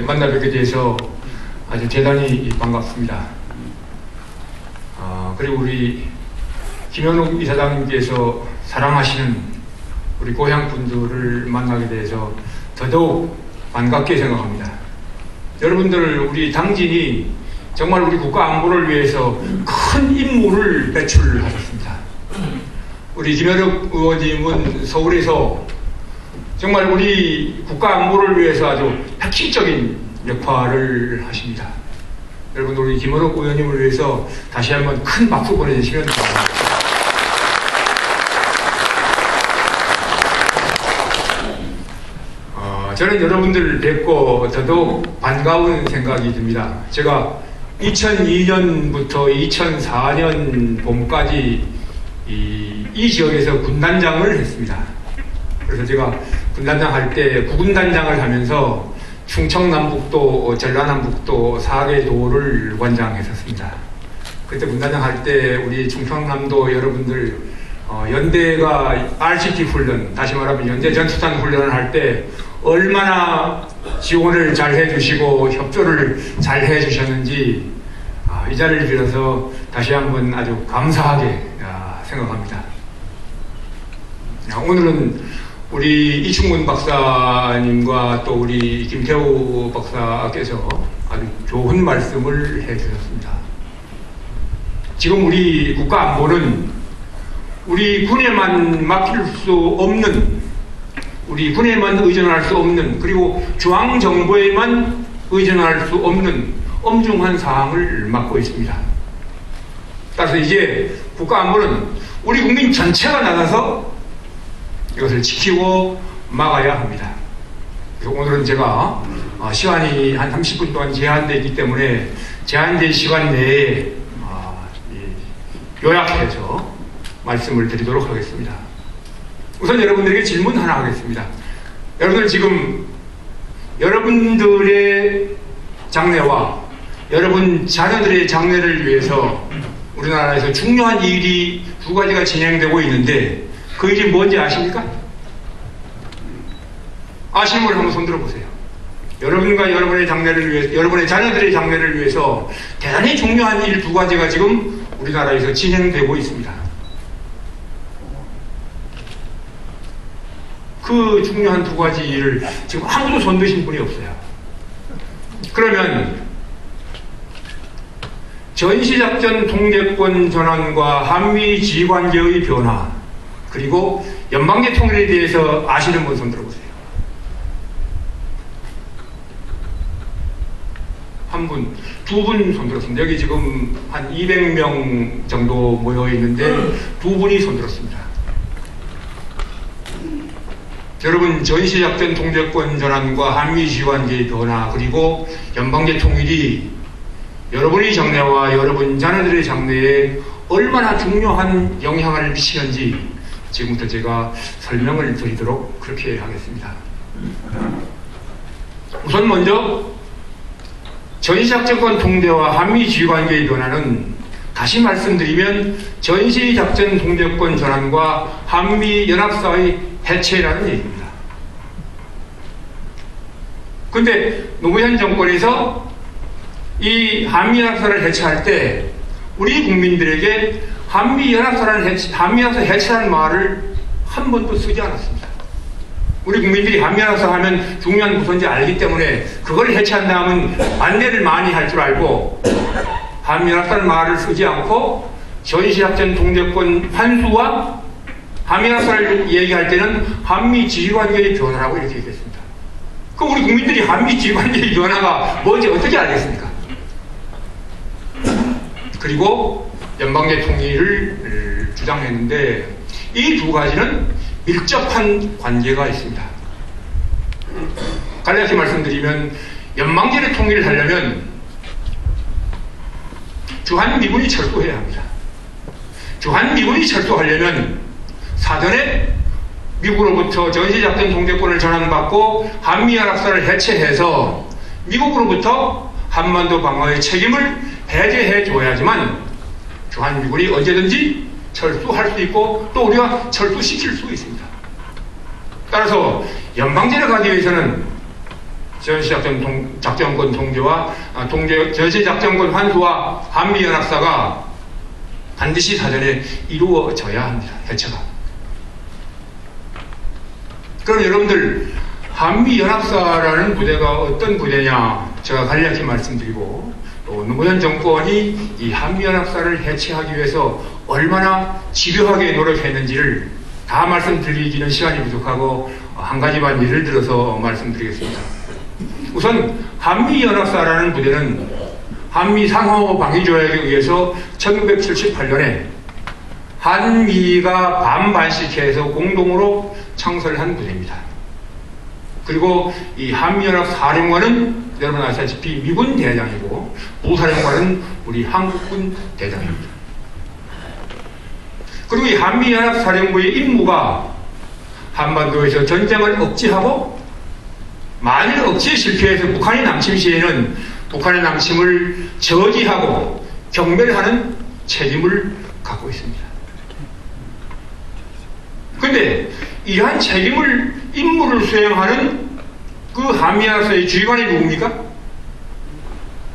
만나 뵙게 돼서 아주 대단히 반갑습니다. 아, 그리고 우리 김현욱 이사장님께서 사랑하시는 우리 고향 분들을 만나게 돼서 더더욱 반갑게 생각합니다. 여러분들 우리 당진이 정말 우리 국가 안보를 위해서 큰 임무를 배출하셨습니다. 우리 김현욱 의원님은 서울에서 정말 우리 국가 안보를 위해서 아주 핵심적인 역할을 하십니다. 여러분 우리 김원욱 의원님을 위해서 다시 한번 큰 박수 보내주시면 감사합니다. 어, 저는 여러분들 뵙고 더더욱 반가운 생각이 듭니다. 제가 2002년부터 2004년 봄까지 이, 이 지역에서 군단장을 했습니다. 그래서 제가 군단장 할 때 구군단장을 하면서 충청남북도, 전라남북도 4개 도를 관장했었습니다. 그때 군단장 할 때 우리 충청남도 여러분들 어, 연대가 RCT 훈련, 다시 말하면 연대 전투탄 훈련을 할 때 얼마나 지원을 잘 해주시고 협조를 잘 해주셨는지 아, 이 자리를 빌어서 다시 한번 아주 감사하게 아, 생각합니다. 아, 오늘은 우리 이충문 박사님과 또 우리 김태우 박사께서 아주 좋은 말씀을 해주셨습니다. 지금 우리 국가 안보는 우리 군에만 맡길 수 없는 우리 군에만 의존할 수 없는 그리고 중앙정부에만 의존할 수 없는 엄중한 사항을 맡고 있습니다. 따라서 이제 국가 안보는 우리 국민 전체가 나가서 이것을 지키고 막아야 합니다. 그래서 오늘은 제가 어, 시간이 한 30분 동안 제한되어 있기 때문에 제한된 시간 내에 어, 요약해서 말씀을 드리도록 하겠습니다. 우선 여러분들에게 질문 하나 하겠습니다. 여러분들 지금 여러분들의 장래와 여러분 자녀들의 장래를 위해서 우리나라에서 중요한 일이 두 가지가 진행되고 있는데 그 일이 뭔지 아십니까? 아시는 분 한번 손들어 보세요. 여러분과 여러분의 장래를 위해서, 여러분의 자녀들의 장래를 위해서 대단히 중요한 일 두 가지가 지금 우리나라에서 진행되고 있습니다. 그 중요한 두 가지 일을 지금 아무도 손드신 분이 없어요. 그러면 전시작전 통제권 전환과 한미 지휘관계의 변화 그리고 연방제 통일에 대해서 아시는 분 손 들어 보세요. 한 분, 두 분 손 들었습니다. 여기 지금 한 200명 정도 모여 있는데 두 분이 손 들었습니다. 여러분 전시작전 통제권 전환과 한미 지휘관계의 변화 그리고 연방제 통일이 여러분의 장래와 여러분 자녀들의 장래에 얼마나 중요한 영향을 미치는지 지금부터 제가 설명을 드리도록 그렇게 하겠습니다. 우선 먼저 전시작전권 통제와 한미 지휘관계의 변화는 다시 말씀드리면 전시작전 통제권 전환과 한미 연합사의 해체라는 얘기입니다. 근데 노무현 정권에서 이 한미연합사를 해체할 때 우리 국민들에게 한미연합사를 해체, 한미연합사 해체라는 말을 한 번도 쓰지 않았습니다. 우리 국민들이 한미연합사 하면 중요한 구선지 알기 때문에 그걸 해체한다면 안내를 많이 할 줄 알고 한미연합사는 말을 쓰지 않고 전시작전 통제권 환수와 한미연합사를 얘기할 때는 한미 지휘관계의 변화라고 이렇게 얘기했습니다. 그럼 우리 국민들이 한미 지휘관계의 변화가 뭔지 어떻게 알겠습니까? 그리고 연방제 통일을 주장했는데 이 두 가지는 밀접한 관계가 있습니다. 간략히 말씀드리면 연방제를 통일을 하려면 주한미군이 철수해야 합니다. 주한미군이 철수하려면 사전에 미국으로부터 전시작전 통제권을 전환받고 한미연합사를 해체해서 미국으로부터 한반도 방어의 책임을 배제해 줘야지만 주한미군이 언제든지 철수할 수 있고 또 우리가 철수시킬 수 있습니다. 따라서 연방제를 가기 위해서는 전시작전 동, 작전권 통제와 아, 통제 전시작전권 환수와 한미연합사가 반드시 사전에 이루어져야 합니다. 해체가. 그럼 여러분들 한미연합사라는 부대가 어떤 부대냐 제가 간략히 말씀드리고 또 노무현 정권이 이 한미연합사를 해체하기 위해서 얼마나 집요하게 노력했는지를 다 말씀드리기는 시간이 부족하고 한 가지만 예를 들어서 말씀드리겠습니다. 우선 한미연합사라는 부대는 한미 상호 방위 조약에 의해서 1978년에 한미가 반반씩 해서 공동으로 창설한 부대입니다. 그리고 이 한미연합 사령관은 여러분 아시다시피 미군 대장이고 부사령관은 우리 한국군 대장입니다. 그리고 이 한미연합 사령부의 임무가 한반도에서 전쟁을 억제하고 만일 억지에 실패해서 북한이 남침 시에는 북한의 남침을 저지하고 경멸하는 책임을 갖고 있습니다. 그런데 이러한 책임을 임무를 수행하는 그 한미아서의 주의관이 누굽니까?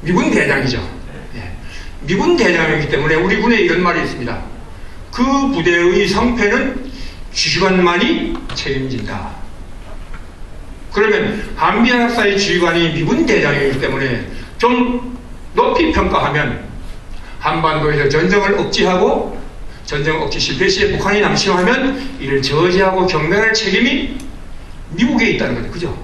미군 대장이죠. 예. 미군 대장이기 때문에 우리 군에 이런 말이 있습니다. 그 부대의 성패는 주의관만이 책임진다. 그러면 한미연합사의 지휘관이 미군 대장이기 때문에 좀 높이 평가하면 한반도에서 전쟁을 억제하고 전쟁 억제 실패 시에 북한이 남침하면 이를 저지하고 경멸할 책임이 미국에 있다는 거죠. 그죠?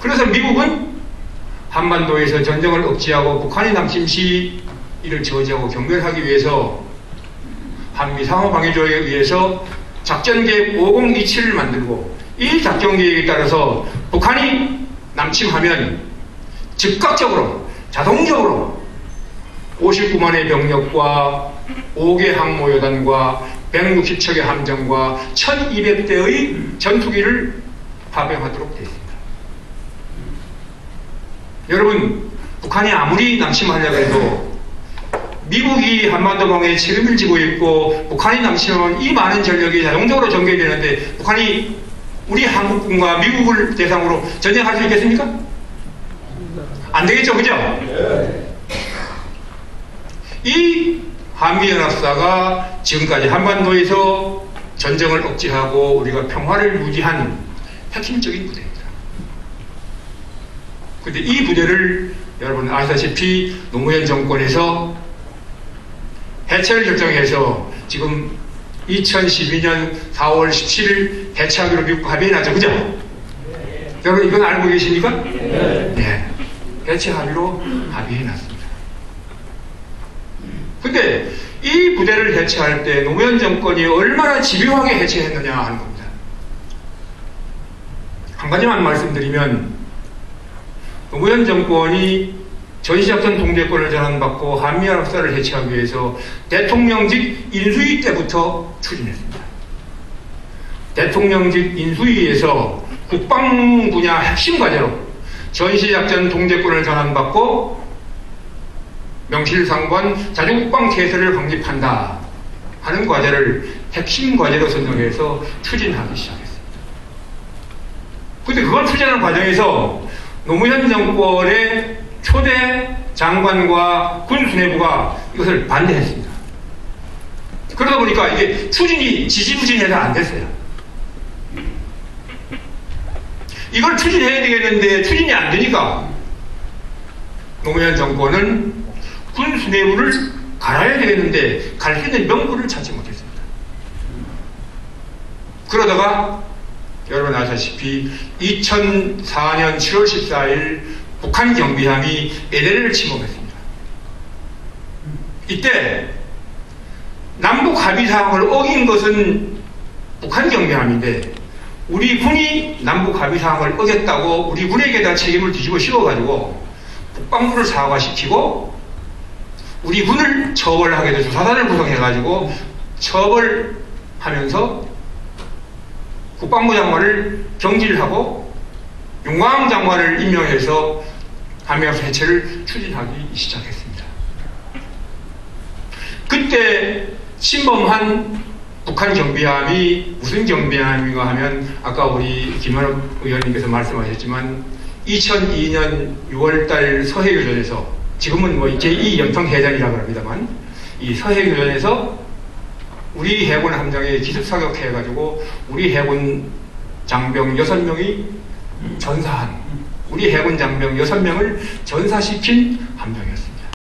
그래서 미국은 한반도에서 전쟁을 억제하고 북한이 남침 시 이를 저지하고 경멸하기 위해서 한미 상호방위조약에 의해서 작전계획 5027을 만들고 이 작전계획에 따라서 북한이 남침하면 즉각적으로 자동적으로 59만의 병력과 5개 항모여단과 160척의 함정과 1200대의 전투기를 파병하도록 되어 있습니다. 여러분 북한이 아무리 남침하려고 해도 미국이 한반도방에 책임을 지고 있고 북한이 남침하면 이 많은 전력이 자동적으로 전개되는데 북한이 우리 한국군과 미국을 대상으로 전쟁할 수 있겠습니까? 안 되겠죠, 그죠? 이 한미연합사가 지금까지 한반도에서 전쟁을 억제하고 우리가 평화를 유지한 핵심적인 부대입니다. 근데 이 부대를 여러분 아시다시피 노무현 정권에서 해체를 결정해서 지금 2012년 4월 17일 해체하기로 미국 합의해 놨죠. 그죠? 네. 여러분 이건 알고 계십니까? 네. 네. 해체 합의로 합의해 놨습니다. 근데 이 부대를 해체할 때 노무현 정권이 얼마나 집요하게 해체했느냐 하는 겁니다. 한 가지만 말씀드리면 노무현 정권이 전시작전 통제권을 전환받고 한미연합사를 해체하기 위해서 대통령직 인수위 때부터 추진했습니다. 대통령직 인수위에서 국방 분야 핵심 과제로 전시작전 통제권을 전환받고 명실상부한 자주국방 태세를 확립한다 하는 과제를 핵심 과제로 선정해서 추진하기 시작했습니다. 근데 그걸 추진하는 과정에서 노무현 정권의 초대 장관과 군 수뇌부가 이것을 반대했습니다. 그러다 보니까 이게 추진이 지지부진해서 안 됐어요. 이걸 추진해야 되겠는데 추진이 안 되니까 노무현 정권은 군 수뇌부를 갈아야 되겠는데 갈 수 있는 명분을 찾지 못했습니다. 그러다가 여러분 아시다시피 2004년 7월 14일 북한 경비함이 에데를 침범했습니다. 이때 남북 합의 사항을 어긴 것은 북한 경비함인데 우리 군이 남북 합의 사항을 어겼다고 우리 군에게다 책임을 뒤집어 씌워가지고 국방부를 사과시키고 우리 군을 처벌하게 돼서 사단을 구성해가지고 처벌하면서 국방부 장관을 경질하고 윤광 장관을 임명해서 한미합사 해체를 추진하기 시작했습니다. 그때 침범한 북한 정비함이 무슨 정비함인가 하면 아까 우리 김현업 의원님께서 말씀하셨지만 2002년 6월달 서해교전에서 지금은 뭐 제2 연평해전이라고 합니다만 이 서해교전에서 우리 해군 함정에 기습 사격해가지고 우리 해군 장병 6명이 전사한 우리 해군 장병 6명을 전사시킨 함정이었습니다.